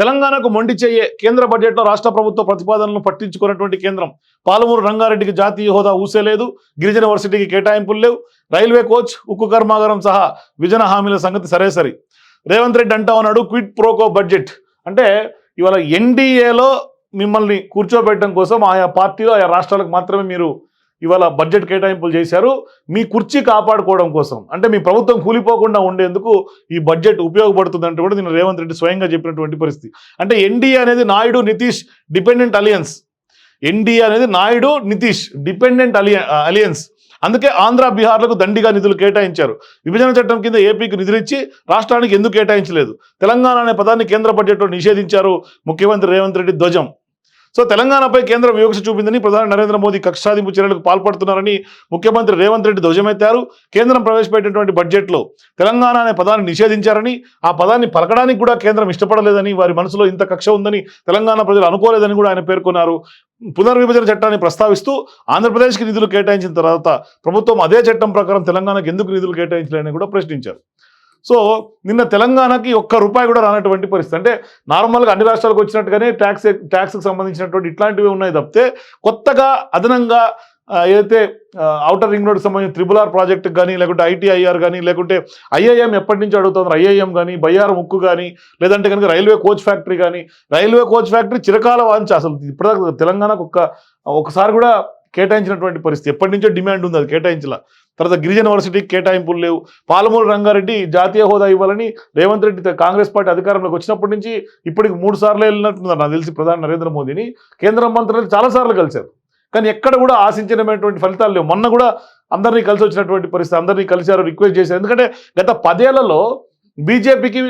తెలంగాణకు మొండి చెయ్యే కేంద్ర బడ్జెట్లో రాష్ట్ర ప్రభుత్వ ప్రతిపాదనలను పట్టించుకున్నటువంటి కేంద్రం. పాలమూరు రంగారెడ్డికి జాతీయ హోదా ఊసేలేదు గిరిజన వర్సిటీకి కేటాయింపులు లేవు రైల్వే కోచ్ ఉక్కు కర్మాగారం సహా విజన హామీల సంగతి సరే సరి రేవంత్ రెడ్డి అంటా ఉన్నాడు క్విట్ ప్రోకో బడ్జెట్. అంటే ఇవాళ ఎన్డీఏలో మిమ్మల్ని కూర్చోబెట్టడం కోసం ఆయా పార్టీలు ఆయా రాష్ట్రాలకు మాత్రమే మీరు ఇవాళ బడ్జెట్ కేటాయింపులు చేశారు. మీ కుర్చీ కాపాడుకోవడం కోసం. అంటే మీ ప్రభుత్వం కూలిపోకుండా ఉండేందుకు ఈ బడ్జెట్ ఉపయోగపడుతుందంటే కూడా నేను రేవంత్ రెడ్డి స్వయంగా చెప్పినటువంటి పరిస్థితి. అంటే ఎన్డీఏ అనేది Naidu Nitish dependent alliance. NDA అనేది నాయుడు నితీష్ డిపెండెంట్ అలియ అలియన్స్. అందుకే ఆంధ్ర బీహార్లకు దండిగా నిధులు కేటాయించారు. విభజన చట్టం కింద ఏపీకి నిధులిచ్చి రాష్ట్రానికి ఎందుకు కేటాయించలేదు? తెలంగాణ అనే పదాన్ని కేంద్ర బడ్జెట్లో నిషేధించారు ముఖ్యమంత్రి రేవంత్ రెడ్డి ధ్వజం. సో తెలంగాణపై కేంద్రం వివక్ష చూపిందని ప్రధాని నరేంద్ర మోదీ కక్షాదింపు చర్యలకు పాల్పడుతున్నారని ముఖ్యమంత్రి రేవంత్ రెడ్డి ధ్వజమెత్తారు. కేంద్రం ప్రవేశపెట్టినటువంటి బడ్జెట్లో తెలంగాణ అనే పదాన్ని నిషేధించారని ఆ పదాన్ని పలకడానికి కూడా కేంద్రం ఇష్టపడలేదని వారి మనసులో ఇంత కక్ష ఉందని తెలంగాణ ప్రజలు అనుకోలేదని కూడా ఆయన పేర్కొన్నారు. పునర్విభజన చట్టాన్ని ప్రస్తావిస్తూ ఆంధ్రప్రదేశ్కి నిధులు కేటాయించిన తర్వాత ప్రభుత్వం అదే చట్టం ప్రకారం తెలంగాణకు ఎందుకు నిధులు కేటాయించలేని కూడా ప్రశ్నించారు. సో నిన్న తెలంగాణకి ఒక్క రూపాయి కూడా రానటువంటి పరిస్థితి. అంటే నార్మల్గా అన్ని రాష్ట్రాలకు వచ్చినట్టుగానే ట్యాక్స్ ట్యాక్స్కి సంబంధించినటువంటి ఇట్లాంటివి ఉన్నాయి తప్పితే కొత్తగా అదనంగా ఏదైతే అవుటర్ రింగ్ రోడ్కి సంబంధించిన త్రిబుల్ ఆర్ ప్రాజెక్టుకి కానీ లేకుంటే ఐటీఐఆర్ కానీ లేకుంటే ఐఐఎం ఎప్పటి నుంచి అడుగుతున్నారు ఐఐఎం కానీ బయ్యార్ ముక్కు కానీ లేదంటే కనుక రైల్వే కోచ్ ఫ్యాక్టరీ కానీ రైల్వే కోచ్ ఫ్యాక్టరీ చిరకాల వాంచి అసలు. ఇప్పుడు తెలంగాణకు ఒక్క ఒకసారి కూడా కేటాయించినటువంటి పరిస్థితి. ఎప్పటి నుంచో డిమాండ్ ఉంది అది కేటాయించాల. తర్వాత గిరిజన యూనివర్సిటీకి కేటాయింపులు లేవు. పాలమూరు రంగారెడ్డి జాతీయ హోదా ఇవ్వాలని రేవంత్ రెడ్డి కాంగ్రెస్ పార్టీ అధికారంలోకి వచ్చినప్పటి నుంచి ఇప్పటికి మూడు సార్లు వెళ్ళినట్టున్నారు నాకు తెలిసి ప్రధాని నరేంద్ర మోదీని. కేంద్ర మంత్రులు చాలా సార్లు కలిశారు. కానీ ఎక్కడ కూడా ఆశించినటువంటి ఫలితాలు లేవు. మొన్న కూడా అందరినీ కలిసి వచ్చినటువంటి పరిస్థితి అందరినీ కలిశారు రిక్వెస్ట్ చేశారు. ఎందుకంటే గత పదేళ్ళలో బీజేపీకి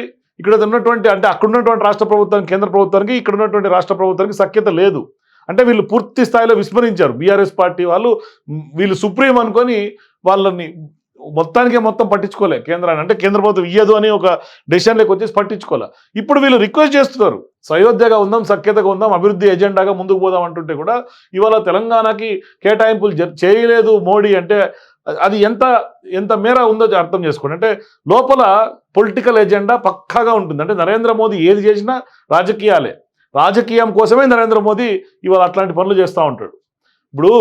ఇక్కడ ఉన్నటువంటి అంటే అక్కడ ఉన్నటువంటి రాష్ట్ర ప్రభుత్వానికి కేంద్ర ప్రభుత్వానికి ఇక్కడ ఉన్నటువంటి రాష్ట్ర ప్రభుత్వానికి సఖ్యత లేదు. అంటే వీళ్ళు పూర్తి స్థాయిలో విస్మరించారు. బీఆర్ఎస్ పార్టీ వాళ్ళు వీళ్ళు సుప్రీం అనుకొని వాళ్ళని మొత్తానికే మొత్తం పట్టించుకోలే కేంద్రాన్ని. అంటే కేంద్ర ప్రభుత్వం ఇయ్యదు అని ఒక డెసిషన్లోకి వచ్చేసి పట్టించుకోలే. ఇప్పుడు వీళ్ళు రిక్వెస్ట్ చేస్తున్నారు. సయోధ్యగా ఉందాం సఖ్యతగా ఉందాం అభివృద్ధి ఎజెండాగా ముందుకు పోదాం అంటుంటే కూడా ఇవాళ తెలంగాణకి కేటాయింపులు చేయలేదు మోడీ అంటే అది ఎంత ఎంత మేర ఉందో అర్థం చేసుకోండి. అంటే లోపల పొలిటికల్ ఎజెండా పక్కాగా ఉంటుంది. అంటే నరేంద్ర మోదీ ఏది చేసినా రాజకీయాలే. రాజకీయం కోసమే నరేంద్ర మోదీ ఇవాళ అట్లాంటి పనులు చేస్తూ ఉంటాడు. ఇప్పుడు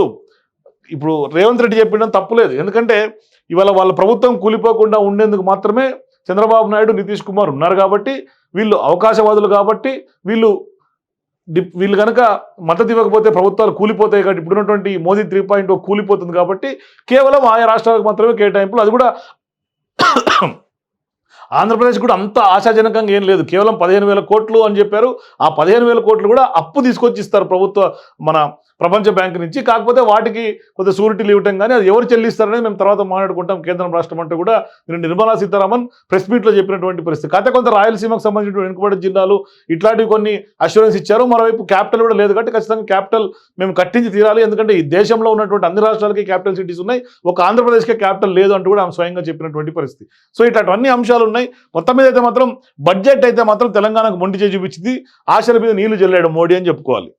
ఇప్పుడు రేవంత్ రెడ్డి చెప్పడం తప్పులేదు ఎందుకంటే ఇవాళ వాళ్ళ ప్రభుత్వం కూలిపోకుండా ఉండేందుకు మాత్రమే చంద్రబాబు నాయుడు నితీష్ కుమార్ ఉన్నారు కాబట్టి వీళ్ళు అవకాశవాదులు కాబట్టి వీళ్ళు వీళ్ళు కనుక మద్దతు ఇవ్వకపోతే ప్రభుత్వాలు కూలిపోతాయి కాబట్టి ఇప్పుడు ఉన్నటువంటి మోదీ త్రీ పాయింట్ కూలిపోతుంది కాబట్టి కేవలం ఆయా రాష్ట్రాలకు మాత్రమే కేటాయింపులు. అది కూడా ఆంధ్రప్రదేశ్ కూడా అంత ఆశాజనకంగా ఏం లేదు. కేవలం పదిహేను వేల కోట్లు అని చెప్పారు. ఆ పదిహేను వేల కోట్లు కూడా అప్పు తీసుకొచ్చి ఇస్తారు ప్రభుత్వ మన ప్రపంచ బ్యాంక్ నుంచి కాకపోతే వాటికి కొంత సూరిటీలు ఇవ్వటం కానీ అది ఎవరు చెల్లిస్తారనేది మేము తర్వాత మాట్లాడుకుంటాం. కేంద్రం రాష్ట్రం అంటూ కూడా నేను నిర్మలా సీతారామన్ ప్రెస్ మీట్లో చెప్పినటువంటి పరిస్థితి. కాకపోతే కొంత రాయలసీమకు సంబంధించిన వెనుకబడి జిల్లాలు ఇట్లాంటివి కొన్ని అష్యూరెన్స్ ఇచ్చారు. మరోవైపు క్యాపిటల్ కూడా లేదు కాబట్టి ఖచ్చితంగా క్యాపిటల్ మేము కట్టించి తీరాలి. ఎందుకంటే ఈ దేశంలో ఉన్నటువంటి అన్ని రాష్ట్రాలకి క్యాపిటల్ సిటీస్ ఉన్నాయి. ఒక ఆంధ్రప్రదేశ్కే క్యాపిటల్ లేదు అంటూ కూడా ఆమె స్వయంగా చెప్పినటువంటి పరిస్థితి. సో ఇట్లాంటివన్నీ అంశాలు ఉన్నాయి. మొత్తం మీద అయితే మాత్రం బడ్జెట్ అయితే మాత్రం తెలంగాణకు మొండి చేసి చూపించింది. ఆశల మీద నీళ్ళు జల్లాడు మోడీ అని చెప్పుకోవాలి.